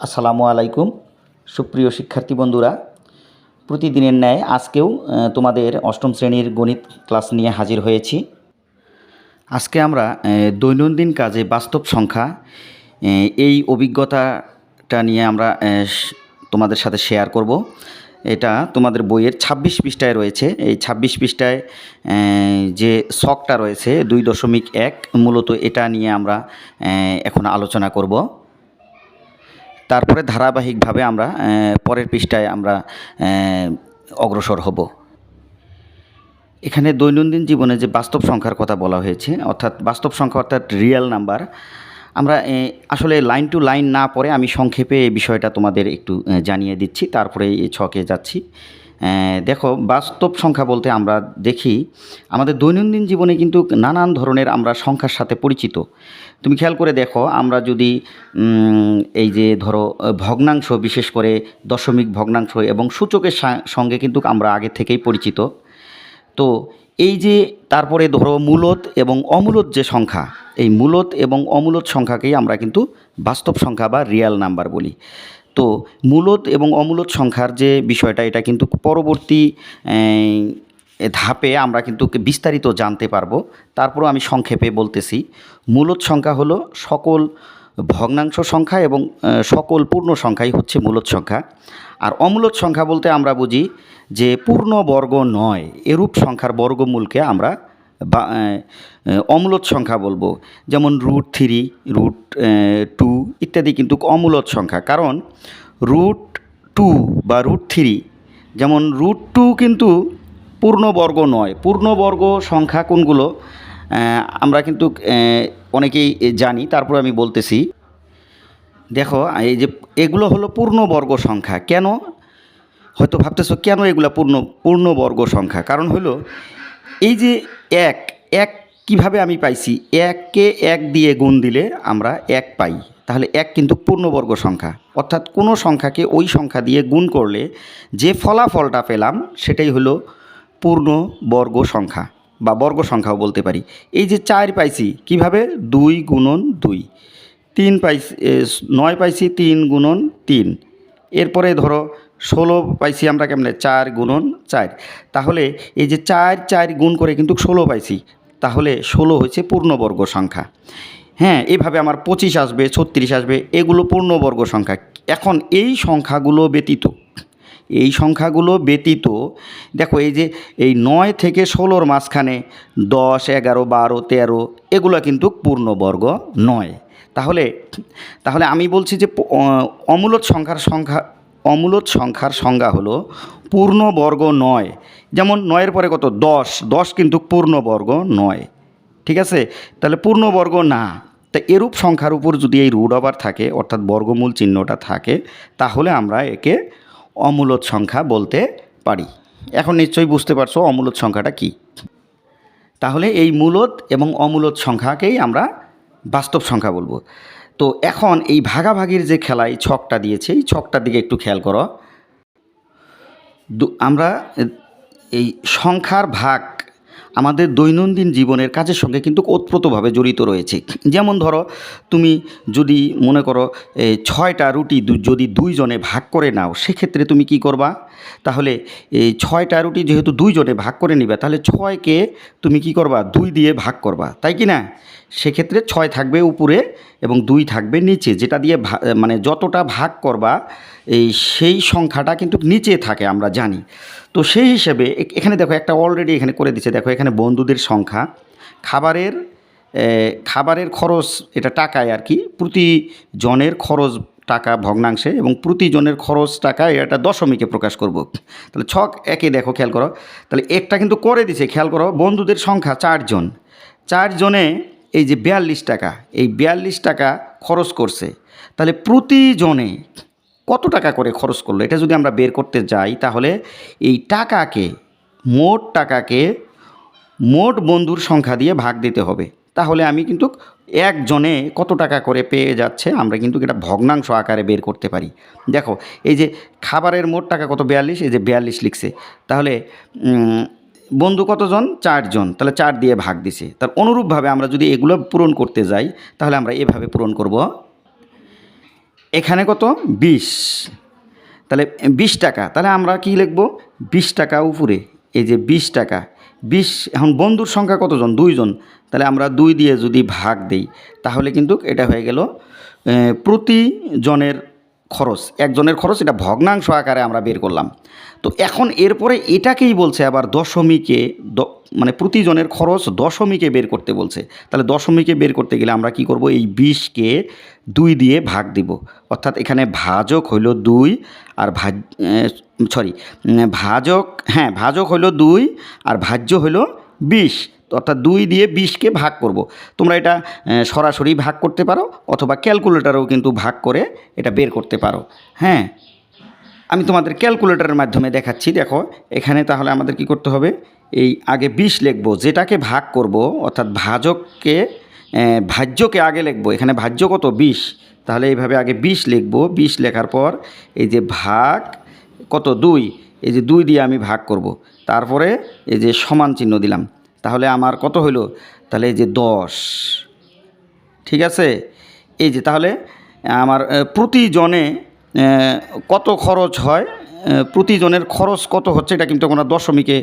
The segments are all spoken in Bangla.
আসসালামু আলাইকুম। সুপ্রিয় শিক্ষার্থী বন্ধুরা, প্রতিদিনের ন্যায় আজকেও তোমাদের অষ্টম শ্রেণির গণিত ক্লাস নিয়ে হাজির হয়েছি। আজকে আমরা দৈনন্দিন কাজে বাস্তব সংখ্যা এই অভিজ্ঞতাটা নিয়ে আমরা তোমাদের সাথে শেয়ার করব। এটা তোমাদের বইয়ের ২৬ পৃষ্ঠায় রয়েছে। এই ২৬ পৃষ্ঠায় যে শখটা রয়েছে, দুই দশমিক এক, মূলত এটা নিয়ে আমরা এখন আলোচনা করব। তারপরে ধারাবাহিকভাবে আমরা পরের পৃষ্ঠায় আমরা অগ্রসর হব। এখানে দৈনন্দিন জীবনে যে বাস্তব সংখ্যার কথা বলা হয়েছে, অর্থাৎ বাস্তব সংখ্যা অর্থাৎ রিয়েল নাম্বার আমরা আসলে লাইন টু লাইন না পড়ে আমি সংক্ষেপে এই বিষয়টা তোমাদের একটু জানিয়ে দিচ্ছি, তারপরে এই ছকে যাচ্ছি। দেখো, বাস্তব সংখ্যা বলতে আমরা দেখি, আমাদের দৈনন্দিন জীবনে কিন্তু নানান ধরনের আমরা সংখ্যার সাথে পরিচিত। তুমি খেয়াল করে দেখো, আমরা যদি এই যে ধরো, ভগ্নাংশ, বিশেষ করে দশমিক ভগ্নাংশ এবং সূচকের সঙ্গে কিন্তু আমরা আগে থেকেই পরিচিত। তো এই যে তারপরে ধরো মূলত এবং অমূলত যে সংখ্যা, এই মূলত এবং অমূলত সংখ্যাকেই আমরা কিন্তু বাস্তব সংখ্যা বা রিয়াল নাম্বার বলি। তো মূলত এবং অমূলত সংখ্যার যে বিষয়টা, এটা কিন্তু পরবর্তী ধাপে আমরা কিন্তু বিস্তারিত জানতে পারব। তারপরও আমি সংক্ষেপে বলতেছি। মূলত সংখ্যা হলো সকল ভগ্নাংশ সংখ্যা এবং সকল পূর্ণ সংখ্যাই হচ্ছে মূলত সংখ্যা। আর অমূলত সংখ্যা বলতে আমরা বুঝি যে পূর্ণ বর্গ নয়, এরূপ সংখ্যার বর্গমূলকে আমরা বা অমূলত সংখ্যা বলব। যেমন রুট থ্রি রুট টু ইত্যাদি কিন্তু অমূলত সংখ্যা। কারণ রুট টু বা রুট থ্রি যেমন রুট টু কিন্তু পূর্ণবর্গ নয়। পূর্ণবর্গ সংখ্যা কোনগুলো? আমরা কিন্তু অনেকেই জানি, তারপর আমি বলতেছি। দেখো, এই যে এগুলো হলো পূর্ণবর্গ সংখ্যা। কেন? হয়তো ভাবতেছো, কেন এগুলো পূর্ণ, পূর্ণবর্গ সংখ্যা? কারণ হলো এই যে এক এক কীভাবে আমি পাইছি? এককে এক দিয়ে গুণ দিলে আমরা এক পাই। তাহলে এক কিন্তু পূর্ণবর্গ সংখ্যা। অর্থাৎ কোনো সংখ্যাকে ওই সংখ্যা দিয়ে গুণ করলে যে ফলাফলটা পেলাম সেটাই হলো পূর্ণবর্গ সংখ্যা বা বর্গ সংখ্যাও বলতে পারি। এই যে চার পাইছি, কীভাবে? দুই গুণন দুই। তিন পাইছি নয় পাইছি, তিন গুণন তিন। এরপরে ধরো ষোলো পাইছি আমরা কেমনে? চার গুণন চার। তাহলে এই যে চার চার গুণ করে কিন্তু ষোলো পাইছি। তাহলে ষোলো হয়েছে পূর্ণবর্গ সংখ্যা। হ্যাঁ এভাবে আমার পঁচিশ আসবে, ছত্রিশ আসবে, এগুলো পূর্ণবর্গ সংখ্যা। এখন এই সংখ্যাগুলো ব্যতীত, এই সংখ্যাগুলো ব্যতীত, দেখো এই যে এই নয় থেকে ষোলোর মাঝখানে দশ, এগারো, বারো, তেরো, এগুলো কিন্তু পূর্ণবর্গ নয়। তাহলে তাহলে আমি বলছি যে অমূলত সংখ্যার সংখ্যা অমূলত সংখ্যার সংজ্ঞা হলো পূর্ণবর্গ নয়। যেমন নয়ের পরে কত? দশ। দশ কিন্তু পূর্ণবর্গ নয়। ঠিক আছে? তাহলে পূর্ণবর্গ না। তা এরূপ সংখ্যার উপর যদি এই রুট ওভার থাকে, অর্থাৎ বর্গমূল চিহ্নটা থাকে, তাহলে আমরা একে অমূলত সংখ্যা বলতে পারি। এখন নিশ্চয়ই বুঝতে পারছ অমূলত সংখ্যাটা কি। তাহলে এই মূলত এবং অমূলত সংখ্যাকেই আমরা বাস্তব সংখ্যা বলব। তো এখন এই ভাগাভাগির যে খেলায় ছকটা দিয়েছে, এই ছকটার দিকে একটু খেয়াল করো। আমরা এই সংখ্যার ভাগ আমাদের দৈনন্দিন জীবনের কাজের সঙ্গে কিন্তু ওতপ্রোতভাবে জড়িত রয়েছে। যেমন ধরো, তুমি যদি মনে করো ছয়টা রুটি যদি দুইজনে ভাগ করে নাও, সেক্ষেত্রে তুমি কি করবা? তাহলে এই ছয়টা রুটি যেহেতু দুইজনে ভাগ করে নিবে, তাহলে ছয়কে তুমি কি করবা? দুই দিয়ে ভাগ করবা, তাই কি না? সেক্ষেত্রে ছয় থাকবে উপরে এবং দুই থাকবে নিচে, যেটা দিয়ে মানে যতটা ভাগ করবা, এই সেই সংখ্যাটা কিন্তু নিচে থাকে আমরা জানি। তো সেই হিসেবে এখানে দেখো একটা অলরেডি এখানে করে দিচ্ছে দেখো এখানে বন্ধুদের সংখ্যা, খাবারের খাবারের খরচ এটা টাকায় আর কি প্রতি জনের খরচ টাকা ভগ্নাংশে এবং প্রতিজনের খরচ টাকা এটা দশমিকে প্রকাশ করব। তাহলে ছক একে দেখো, খেয়াল করো। তাহলে একটা কিন্তু করে দিছে, খেয়াল করো, বন্ধুদের সংখ্যা চারজন, চারজনে এই যে বিয়াল্লিশ টাকা, এই বিয়াল্লিশ টাকা খরচ করছে, তাহলে প্রতিজনে কত টাকা করে খরচ করল? এটা যদি আমরা বের করতে যাই, তাহলে এই টাকাকে, মোট টাকাকে মোট বন্ধুর সংখ্যা দিয়ে ভাগ দিতে হবে। তাহলে আমি কিন্তু একজনে কত টাকা করে পেয়ে যাচ্ছে, আমরা কিন্তু এটা ভগ্নাংশ আকারে বের করতে পারি। দেখো, এই যে খাবারের মোট টাকা কত? বিয়াল্লিশ, এই যে বিয়াল্লিশ লিখছে। তাহলে বন্ধু কতজন? চারজন। তাহলে চার দিয়ে ভাগ দিছে। তার অনুরূপভাবে আমরা যদি এগুলো পূরণ করতে যাই, তাহলে আমরা এভাবে পূরণ করব। এখানে কত? বিশ। তাহলে বিশ টাকা। তাহলে আমরা কি লিখব? বিশ টাকা উপরে। এই যে বিশ টাকা। বিশ, এখন বন্ধুর সংখ্যা কতজন? দুইজন। তাহলে আমরা দুই দিয়ে যদি ভাগ দেই, তাহলে কিন্তু এটা হয়ে গেল প্রতিজনের খরচ, একজনের খরচ, এটা ভগ্নাংশ আকারে আমরা বের করলাম। তো এখন এরপরে এটাকেই বলছে আবার দশমিকে মানে প্রতিজনের খরচ দশমিকে বের করতে বলছে। তাহলে দশমিকে বের করতে গেলে আমরা কি করব? এই বিশকে দুই দিয়ে ভাগ দিব। অর্থাৎ এখানে ভাজক হইল দুই আর ভাজ সরি ভাজক হ্যাঁ ভাজক হইল দুই আর ভাজ্য হইল বিশ। অর্থাৎ দুই দিয়ে বিশকে ভাগ করব। তোমরা এটা সরাসরি ভাগ করতে পারো অথবা ক্যালকুলেটারেও কিন্তু ভাগ করে এটা বের করতে পারো। হ্যাঁ? আমি তোমাদের ক্যালকুলেটরের মাধ্যমে দেখাচ্ছি, দেখো। এখানে তাহলে আমাদের কি করতে হবে? এই আগে বিশ লিখব, যেটাকে ভাগ করব, অর্থাৎ ভাজককে ভাজ্যকে আগে লিখব। এখানে ভাজ্য কত? বিশ। তাহলে এইভাবে আগে বিশ লিখব। বিশ লেখার পর এই যে ভাগ কত? দুই। এই যে দুই দিয়ে আমি ভাগ করব। তারপরে এই যে সমান চিহ্ন দিলাম। তাহলে আমার কত হইল? তাহলে এই যে দশ। ঠিক আছে? এই যে তাহলে, আমার প্রতিজনে কত খরচ হয়? প্রতিজনের খরচ কত হচ্ছে? এটা কিন্তু আমরা দশমিকে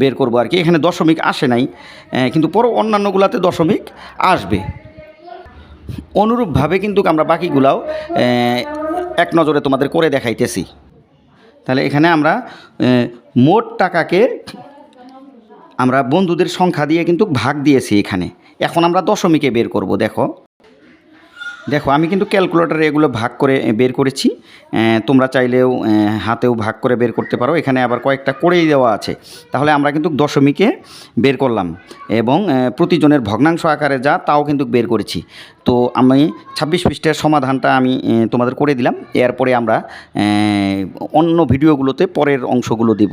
বের করব আর কি। এখানে দশমিক আসে নাই কিন্তু পর অন্যান্যগুলাতে দশমিক আসবে। অনুরূপভাবে কিন্তু আমরা বাকিগুলাও এক নজরে তোমাদের করে দেখাইতেছি। তাহলে এখানে আমরা মোট টাকাকে আমরা বন্ধুদের সংখ্যা দিয়ে কিন্তু ভাগ দিয়েছি এখানে। এখন আমরা দশমিকে বের করব, দেখো। দেখো, আমি কিন্তু ক্যালকুলেটারে এগুলো ভাগ করে বের করেছি। তোমরা চাইলেও হাতেও ভাগ করে বের করতে পারো। এখানে আবার কয়েকটা করেই দেওয়া আছে। তাহলে আমরা কিন্তু দশমিকে বের করলাম এবং প্রতিজনের ভগ্নাংশ আকারে যা, তাও কিন্তু বের করেছি। তো আমি ছাব্বিশ পৃষ্ঠের সমাধানটা আমি তোমাদের করে দিলাম। এরপরে আমরা অন্য ভিডিওগুলোতে পরের অংশগুলো দিব।